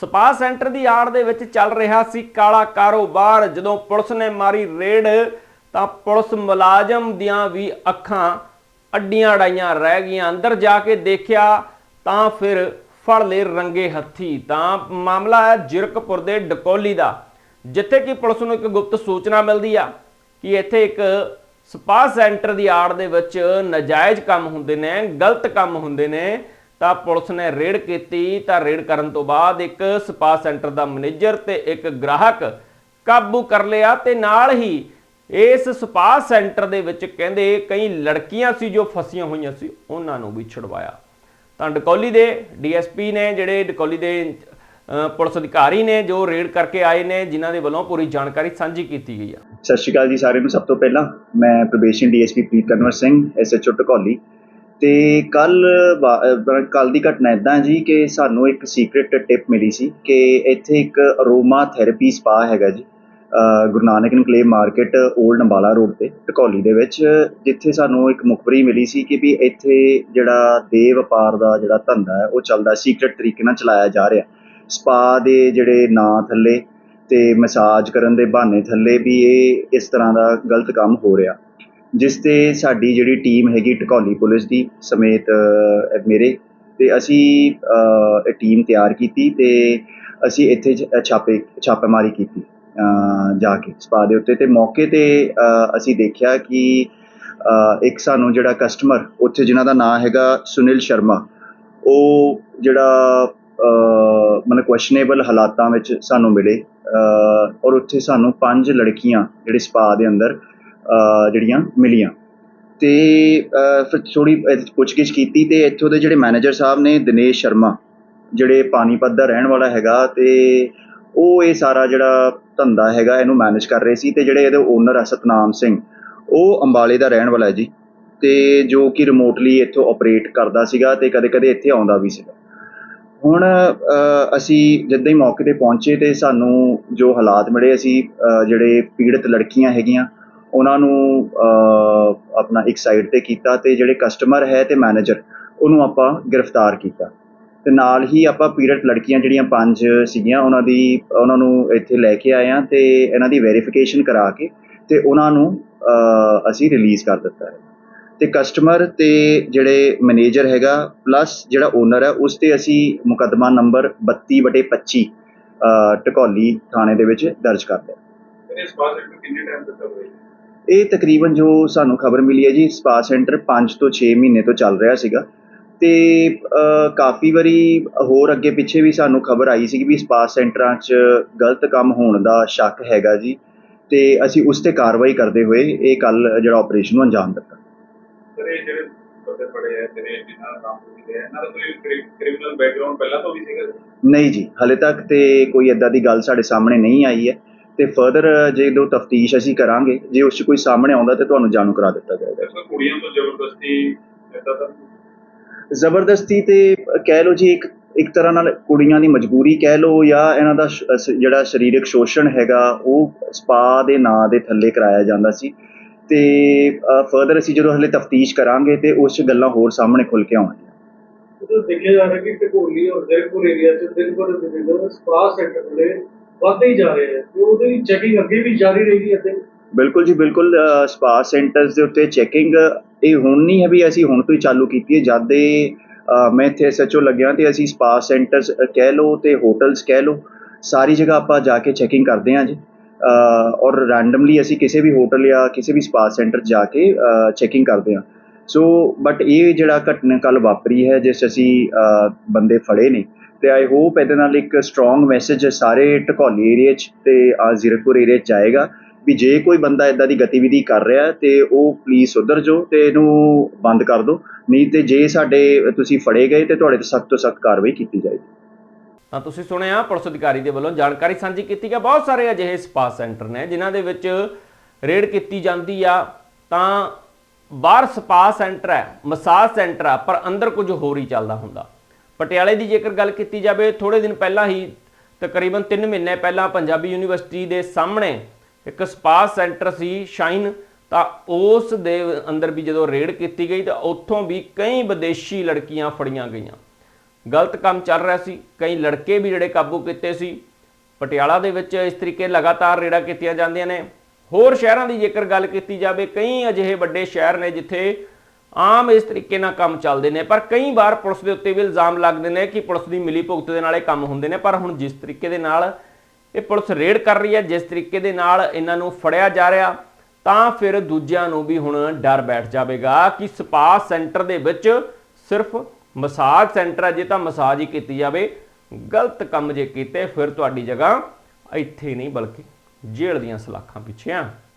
Spa centre ਦੀ ਆੜ ਦੇ ਵਿੱਚ ਚੱਲ ਰਿਹਾ ਸੀ ਕਾਲਾ ਕਾਰੋਬਾਰ। ਜਦੋਂ ਪੁਲਿਸ ਨੇ ਮਾਰੀ ਰੇਡ, ਤਾਂ ਪੁਲਿਸ ਮੁਲਾਜ਼ਮ ਦੀਆਂ ਵੀ ਅੱਖਾਂ ਅੱਡੀਆਂ ਅੜਾਈਆਂ ਰਹਿ ਗਈਆਂ। ਅੰਦਰ ਜਾ ਕੇ ਦੇਖਿਆ ਤਾਂ ਫਿਰ ਫੜ ਲਏ ਰੰਗੇ ਹੱਥੀ। ਤਾਂ ਮਾਮਲਾ ਹੈ ਜਿਰਕਪੁਰ ਦੇ ਡਕੋਲੀ ਦਾ, ਜਿੱਥੇ ਕਿ ਪੁਲਿਸ ਨੂੰ ਇੱਕ ਗੁਪਤ ਸੂਚਨਾ ਮਿਲਦੀ ਆ ਕਿ ਇੱਥੇ ਇੱਕ ਸਪਾ ਸੈਂਟਰ ਦੀ ਆੜ ਦੇ ਵਿੱਚ ਨਜਾਇਜ਼ ਕੰਮ ਹੁੰਦੇ ਨੇ, ਗਲਤ ਕੰਮ ਹੁੰਦੇ ਨੇ। ਤਾਂ ਪੁਲਿਸ ਨੇ ਰੇਡ ਕੀਤੀ। ਤਾਂ ਰੇਡ ਕਰਨ ਤੋਂ ਬਾਅਦ ਇੱਕ ਸਪਾ ਸੈਂਟਰ ਦਾ ਮੈਨੇਜਰ ਤੇ ਇੱਕ ਗ੍ਰਾਹਕ ਕਾਬੂ ਕਰ ਲਿਆ ਤੇ ਨਾਲ ਹੀ ਇਸ ਸਪਾ ਸੈਂਟਰ ਦੇ ਵਿੱਚ ਕਹਿੰਦੇ ਕਈ ਲੜਕੀਆਂ ਸੀ ਜੋ ਫਸੀਆਂ ਹੋਈਆਂ ਸੀ, ਉਹਨਾਂ ਨੂੰ ਵੀ ਛੁਡਵਾਇਆ। ਤਾਂ ਡਕੌਲੀ ਦੇ ਡੀਐਸਪੀ ਨੇ ਜਿਹੜੇ ਡਕੌਲੀ ਦੇ ਪੁਲਿਸ ਅਧਿਕਾਰੀ ਨੇ ਜੋ ਰੇਡ ਕਰਕੇ ਆਏ ਨੇ, ਜਿਨ੍ਹਾਂ ਦੇ ਵੱਲੋਂ ਪੂਰੀ ਜਾਣਕਾਰੀ ਸਾਂਝੀ ਕੀਤੀ ਗਈ ਆ। ਸਤਿ ਸ਼੍ਰੀ ਅਕਾਲ ਜੀ ਸਾਰਿਆਂ ਨੂੰ। ਸਭ ਤੋਂ ਪਹਿਲਾਂ ਮੈਂ probation DSP Preet Kanwar Singh, SHO Takoli ਤੇ ਕੱਲ ਕੱਲ ਦੀ ਘਟਨਾ ਇਦਾਂ ਜੀ ਕਿ ਸਾਨੂੰ ਇੱਕ ਸੀਕ੍ਰੀਟ ਟਿਪ ਮਿਲੀ ਸੀ ਕਿ ਇੱਥੇ ਇੱਕ ਅਰੋਮਾ ਥੈਰੇਪੀ ਸਪਾ ਹੈਗਾ ਜੀ Guru Nanak enclave market old Ambala road ਤੇ, ਟਕੌਲੀ ਦੇ ਵਿੱਚ, ਜਿੱਥੇ ਸਾਨੂੰ ਇੱਕ ਮੁਖਬਰੀ ਮਿਲੀ ਸੀ ਕਿ ਵੀ ਇੱਥੇ ਜਿਹੜਾ ਦੇ ਵਪਾਰ ਦਾ ਜਿਹੜਾ ਧੰਦਾ ਹੈ, ਉਹ ਚੱਲਦਾ ਸੀਕ੍ਰੀਟ ਤਰੀਕੇ ਨਾਲ ਚਲਾਇਆ ਜਾ ਰਿਹਾ। ਸਪਾ ਦੇ ਜਿਹੜੇ ਨਾਂ ਥੱਲੇ ਤੇ ਮਸਾਜ ਕਰਨ ਦੇ ਬਹਾਨੇ ਥੱਲੇ ਵੀ ਇਹ ਇਸ ਤਰ੍ਹਾਂ ਦਾ ਗਲਤ ਕੰਮ ਹੋ ਰਿਹਾ। ਜਿਸ ਤੇ ਸਾਡੀ ਜਿਹੜੀ ਟੀਮ ਹੈਗੀ ਟਕੌਲੀ ਪੁਲਿਸ ਦੀ ਸਮੇਤ ਮੇਰੇ ਅਤੇ ਅਸੀਂ ਇਹ ਟੀਮ ਤਿਆਰ ਕੀਤੀ ਅਤੇ ਅਸੀਂ ਇੱਥੇ ਛਾਪੇ, ਛਾਪੇਮਾਰੀ ਕੀਤੀ ਜਾ ਕੇ ਸਪਾ ਦੇ ਉੱਤੇ ਅਤੇ ਮੌਕੇ ਤੇ ਅਸੀਂ ਦੇਖਿਆ ਕਿ ਇੱਕ ਸਾਨੂੰ ਜਿਹੜਾ ਕਸਟਮਰ ਉੱਥੇ ਜਿਨ੍ਹਾਂ ਦਾ ਨਾਂ ਹੈਗਾ ਸੁਨੀਲ ਸ਼ਰਮਾ, ਉਹ ਜਿਹੜਾ ਮਤਲਬ ਕੁਐਸਚਨੇਬਲ ਹਾਲਾਤਾਂ ਵਿੱਚ ਸਾਨੂੰ ਮਿਲੇ ਔਰ ਉੱਥੇ ਸਾਨੂੰ ਪੰਜ ਲੜਕੀਆਂ ਜਿਹੜੇ ਸਪਾ ਦੇ ਅੰਦਰ ਜਿਹੜੀਆਂ ਮਿਲੀਆਂ। ਤੇ ਫਿਰ ਥੋੜੀ ਪੁੱਛਗਿੱਛ ਕੀਤੀ ਤੇ ਇੱਥੋਂ ਦੇ ਜਿਹੜੇ ਮੈਨੇਜਰ ਸਾਹਿਬ ਨੇ, ਦਿਨੇਸ਼ ਸ਼ਰਮਾ, ਜਿਹੜੇ ਪਾਣੀਪਤ ਦਾ ਰਹਿਣ ਵਾਲਾ ਹੈਗਾ ਤੇ ਉਹ ਇਹ ਸਾਰਾ ਜਿਹੜਾ ਧੰਦਾ ਹੈਗਾ ਇਹਨੂੰ ਮੈਨੇਜ ਕਰ ਰਹੇ ਸੀ ਤੇ ਜਿਹੜੇ ਇਹਦੇ ਓਨਰ ਆ ਸਤਨਾਮ ਸਿੰਘ, ਉਹ ਅੰਬਾਲੇ ਦਾ ਰਹਿਣ ਵਾਲਾ ਹੈ ਜੀ। ਤੇ ਜੋ ਕਿ ਰਿਮੋਟਲੀ ਇੱਥੋਂ ਆਪਰੇਟ ਕਰਦਾ ਸੀਗਾ ਤੇ ਕਦੇ-ਕਦੇ ਇੱਥੇ ਆਉਂਦਾ ਵੀ ਸੀਗਾ। ਹੁਣ ਅਸੀਂ ਜਿੱਦਾਂ ਹੀ ਮੌਕੇ ਤੇ ਪਹੁੰਚੇ ਤੇ ਸਾਨੂੰ ਜੋ ਹਾਲਾਤ ਮਿਲੇ, ਅਸੀਂ ਜਿਹੜੇ ਪੀੜਤ ਲੜਕੀਆਂ ਹੈਗੀਆਂ ਉਹਨਾਂ ਨੂੰ ਆਪਣਾ ਇੱਕ ਸਾਈਡ ਤੇ ਕੀਤਾ ਤੇ ਜਿਹੜੇ ਕਸਟਮਰ ਹੈ ਤੇ ਮੈਨੇਜਰ ਉਹਨੂੰ ਆਪਾਂ ਗ੍ਰਿਫਤਾਰ ਕੀਤਾ। ਤੇ ਨਾਲ ਹੀ ਆਪਾਂ ਪੀੜਤ ਲੜਕੀਆਂ ਜਿਹੜੀਆਂ ਪੰਜ ਸੀਗੀਆਂ, ਉਹਨਾਂ ਦੀ, ਉਹਨਾਂ ਨੂੰ ਇੱਥੇ ਲੈ ਕੇ ਆਏ ਆ ਤੇ ਇਹਨਾਂ ਦੀ ਵੈਰੀਫਿਕੇਸ਼ਨ ਕਰਾ ਕੇ ਤੇ ਉਹਨਾਂ ਨੂੰ ਅਸੀਂ ਰਿਲੀਜ਼ ਕਰ ਦਿੱਤਾ ਹੈ। ਤੇ ਕਸਟਮਰ ਤੇ ਜਿਹੜੇ ਮੈਨੇਜਰ ਹੈਗਾ ਪਲੱਸ ਜਿਹੜਾ ਓਨਰ ਹੈ, ਉਸ ਤੇ ਅਸੀਂ ਮੁਕੱਦਮਾ ਨੰਬਰ 32 ਬਟੇ 25 ਟਕੌਲੀ ਥਾਣੇ ਦੇ ਵਿੱਚ ਦਰਜ ਕਰ ਲਿਆ। ਇਹਨੇ ਸਪਾ ਕਿੰਨੇ ਟਾਈਮ ਤੱਕ ਚੱਲ ਇਹ ਤਕਰੀਬਨ ਜੋ ਸਾਨੂੰ ਖਬਰ ਮਿਲੀ ਹੈ ਜੀ ਸਪਾ ਸੈਂਟਰ 5 ਤੋਂ 6 ਮਹੀਨੇ ਤੋਂ ਚੱਲ ਰਿਹਾ ਸੀਗਾ। ਤੇ ਕਾਫੀ ਵਾਰੀ ਹੋਰ ਅੱਗੇ ਪਿੱਛੇ ਵੀ ਸਾਨੂੰ ਖਬਰ ਆਈ ਸੀ ਕਿ ਵੀ ਸਪਾ ਸੈਂਟਰਾਂ 'ਚ ਗਲਤ ਕੰਮ ਹੋਣ ਦਾ ਸ਼ੱਕ ਹੈਗਾ ਜੀ। ਤੇ ਅਸੀਂ ਉਸ ਤੇ ਕਾਰਵਾਈ ਕਰਦੇ ਹੋਏ ਇਹ ਕੱਲ ਜਿਹੜਾ ਆਪਰੇਸ਼ਨ ਨੂੰ ਅੰਜਾਮ ਦਿੱਤਾ। ਨਹੀਂ ਜੀ ਹਲੇ ਤੱਕ ਤੇ ਕੋਈ ਏਦਾਂ ਦੀ ਗੱਲ ਸਾਡੇ ਸਾਹਮਣੇ ਨਹੀਂ ਆਈ ਹੈ। ਤੇ ਫਰਦਰ ਜੇ ਦੋ ਤਫਤੀਸ਼ ਅਸੀਂ ਕਰਾਂਗੇ ਜੇ ਉਸ 'ਚ ਕੋਈ ਸਾਹਮਣੇ ਆਉਂਦਾ ਤੇ ਤੁਹਾਨੂੰ ਜਾਣੂ ਕਰਾ ਦਿੱਤਾ ਜਾਏਗਾ। ਸਰ ਕੁੜੀਆਂ ਤੋਂ ਜ਼ਬਰਦਸਤੀ ਦਾ ਤੇ ਕਹਿ ਲਓ ਜੀ ਇੱਕ ਇੱਕ ਤਰ੍ਹਾਂ ਨਾਲ ਕੁੜੀਆਂ ਦੀ ਮਜਬੂਰੀ ਕਹਿ ਲਓ ਜਾਂ ਇਹਨਾਂ ਦਾ ਜਿਹੜਾ ਸਰੀਰਕ ਸ਼ੋਸ਼ਣ ਹੈਗਾ ਉਹ ਸਪਾ ਦੇ ਨਾਂ ਦੇ ਥੱਲੇ ਕਰਾਇਆ ਜਾਂਦਾ ਸੀ। ਤੇ ਫਰਦਰ ਅਸੀਂ ਜਦੋਂ ਹਲੇ ਤਫਤੀਸ਼ ਕਰਾਂਗੇ ਤੇ ਉਸ ਗੱਲਾਂ ਹੋਰ ਸਾਹਮਣੇ ਖੁੱਲ ਕੇ ਆਉਣਗੀਆਂ। ਦੇਖਿਆ ਜਾ ਰਿਹਾ ਕਿ ਢਕੋਲੀ ਔਰ ਜੈਪੁਰ ਏਰੀਆ ਚ ਦਿਨ ਪਰ ਦਿਨ ਸਪਾ ਸੈਂਟਰ ਜਿਹੜੇ ਵੱਧਦੇ ਹੀ ਜਾ ਰਹੇ ਆ ਤੇ ਉਹਦੀ ਚੈਕਿੰਗ ਅੱਗੇ ਵੀ ਜਾਰੀ ਰਹੇਗੀ ਅਤੇ ਬਿਲਕੁਲ ਜੀ, ਬਿਲਕੁਲ ਸਪਾ ਸੈਂਟਰਸ ਦੇ ਉੱਤੇ ਚੈਕਿੰਗ ਇਹ ਹੁਣ ਨਹੀਂ ਹੈ ਵੀ ਅਸੀਂ ਹੁਣ ਤੋਂ ਹੀ ਚਾਲੂ ਕੀਤੀ ਹੈ, ਜਦ ਦੇ ਮੈਂ ਇੱਥੇ ਐਸਐਚਓ ਲੱਗਿਆ ਤੇ ਅਸੀਂ ਸਪਾ ਸੈਂਟਰਸ ਕਹਿ ਲਓ ਤੇ ਹੋਟਲਸ ਕਹਿ ਲਓ, ਸਾਰੀ ਜਗ੍ਹਾ ਆਪਾਂ ਜਾ ਕੇ ਚੈਕਿੰਗ ਕਰਦੇ ਹਾਂ ਜੀ। ਔਰ ਰੈਂਡਮਲੀ ਅਸੀਂ ਕਿਸੇ ਵੀ ਹੋਟਲ ਜਾਂ ਕਿਸੇ ਵੀ ਸਪਾ ਸੈਂਟਰ ਜਾ ਕੇ ਚੈਕਿੰਗ ਕਰਦੇ ਹਾਂ। ਸੋ ਬਟ ਇਹ ਜਿਹੜਾ ਘਟਨਾ ਕੱਲ ਵਾਪਰੀ ਹੈ, ਜਿਸ ਅਸੀਂ ਬੰਦੇ ਫੜੇ ਨੇ ਤੇ ਆਈ ਹੋਪ ਇਹਦੇ ਨਾਲ ਇੱਕ ਸਟਰੋਂਗ ਮੈਸੇਜ ਸਾਰੇ ਢਕੌਲੀ ਏਰੀਆ 'ਚ ਤੇ ਅ, ਜ਼ੀਰਕਪੁਰ ਏਰੀਆ 'ਚ ਜਾਏਗਾ ਵੀ ਜੇ ਕੋਈ ਬੰਦਾ ਇਦਾਂ ਦੀ ਗਤੀਵਿਧੀ ਕਰ ਰਿਹਾ ਤੇ ਉਹ ਪਲੀਜ਼ ਸੁਧਰ ਜੋ ਤੇ ਇਹਨੂੰ ਬੰਦ ਕਰ ਦਿਓ ਨਹੀਂ ਤੇ ਜੇ ਸਾਡੇ ਤੁਸੀਂ ਫੜੇ ਗਏ ਤੇ ਤੁਹਾਡੇ ਤੇ ਸਖਤ ਤੋਂ ਸਖਤ ਕਾਰਵਾਈ ਕੀਤੀ ਜਾਏਗੀ। ਤਾਂ ਤੁਸੀਂ ਸੁਣਿਆ ਪੁਲਿਸ ਅਧਿਕਾਰੀ ਦੇ ਵੱਲੋਂ ਜਾਣਕਾਰੀ ਸਾਂਝੀ ਕੀਤੀ ਗਿਆ ਬਹੁਤ ਸਾਰੇ ਅਜਿਹੇ ਸਪਾ ਸੈਂਟਰ ਨੇ ਜਿਨ੍ਹਾਂ ਦੇ ਵਿੱਚ ਰੇਡ ਕੀਤੀ ਜਾਂਦੀ ਆ। ਤਾਂ ਬਾਹਰ ਸਪਾ ਸੈਂਟਰ ਹੈ ਮਸਾਜ ਸੈਂਟਰ ਆ ਪਰ ਅੰਦਰ ਕੁਝ ਹੋਰ ਹੀ ਚੱਲਦਾ ਹੁੰਦਾ। ਪਟਿਆਲੇ ਦੀ ਜੇਕਰ ਗੱਲ ਕੀਤੀ ਜਾਵੇ ਥੋੜੇ ਦਿਨ ਪਹਿਲਾਂ ਹੀ ਤਕਰੀਬਨ 3 ਮਹੀਨੇ ਪਹਿਲਾਂ ਪੰਜਾਬੀ ਯੂਨੀਵਰਸਿਟੀ ਦੇ ਸਾਹਮਣੇ ਇੱਕ ਸਪਾ ਸੈਂਟਰ ਸੀ ਸ਼ਾਈਨ ਤਾਂ ਉਸ ਦੇ ਅੰਦਰ ਵੀ ਜਦੋਂ ਰੇਡ ਕੀਤੀ ਗਈ, ਤਾਂ ਉੱਥੋਂ ਵੀ ਕਈ ਵਿਦੇਸ਼ੀ ਲੜਕੀਆਂ ਫੜੀਆਂ ਗਈਆਂ। ਗਲਤ ਕੰਮ ਚੱਲ ਰਿਹਾ ਸੀ, ਕਈ ਲੜਕੇ ਵੀ ਜਿਹੜੇ ਕਾਬੂ ਕੀਤੇ ਸੀ। ਪਟਿਆਲਾ ਦੇ ਵਿੱਚ ਇਸ ਤਰੀਕੇ ਲਗਾਤਾਰ ਰੇਡਾਂ ਕੀਤੀਆਂ ਜਾਂਦੀਆਂ ਨੇ। ਹੋਰ ਸ਼ਹਿਰਾਂ ਦੀ ਜੇਕਰ ਗੱਲ ਕੀਤੀ ਜਾਵੇ, ਕਈ ਅਜਿਹੇ ਵੱਡੇ ਸ਼ਹਿਰ ਨੇ ਜਿੱਥੇ ਆਮ ਇਸ ਤਰੀਕੇ ਨਾਲ ਕੰਮ ਚੱਲਦੇ ਨੇ, ਪਰ ਕਈ ਵਾਰ ਪੁਲਿਸ ਦੇ ਉੱਤੇ ਵੀ ਇਲਜ਼ਾਮ ਲੱਗਦੇ ਨੇ ਕਿ ਪੁਲਿਸ ਦੀ ਮਿਲੀ ਭੁਗਤ ਦੇ ਨਾਲ ਇਹ ਕੰਮ ਹੁੰਦੇ ਨੇ, ਪਰ ਹੁਣ ਜਿਸ ਤਰੀਕੇ ਦੇ ਨਾਲ ਇਹ ਪੁਲਿਸ ਰੇਡ ਕਰ ਰਹੀ ਹੈ, ਜਿਸ ਤਰੀਕੇ ਦੇ ਨਾਲ ਇਹਨਾਂ ਨੂੰ ਫੜਿਆ ਜਾ ਰਿਹਾ, ਤਾਂ ਫਿਰ ਦੂਜਿਆਂ ਨੂੰ ਵੀ ਹੁਣ ਡਰ ਬੈਠ ਜਾਵੇਗਾ ਕਿ ਸਪਾ ਸੈਂਟਰ ਦੇ ਵਿੱਚ ਸਿਰਫ ਮਸਾਜ ਸੈਂਟਰ ਹੈ ਜੇ ਤਾਂ ਮਸਾਜ ਹੀ ਕੀਤੀ ਜਾਵੇ, ਗਲਤ ਕੰਮ ਜੇ ਕੀਤੇ, ਫਿਰ ਤੁਹਾਡੀ ਜਗ੍ਹਾ ਇੱਥੇ ਨਹੀਂ, ਬਲਕਿ ਜੇਲ੍ਹ ਦੀਆਂ ਸਲਾਖਾਂ ਪਿੱਛੇ ਆ।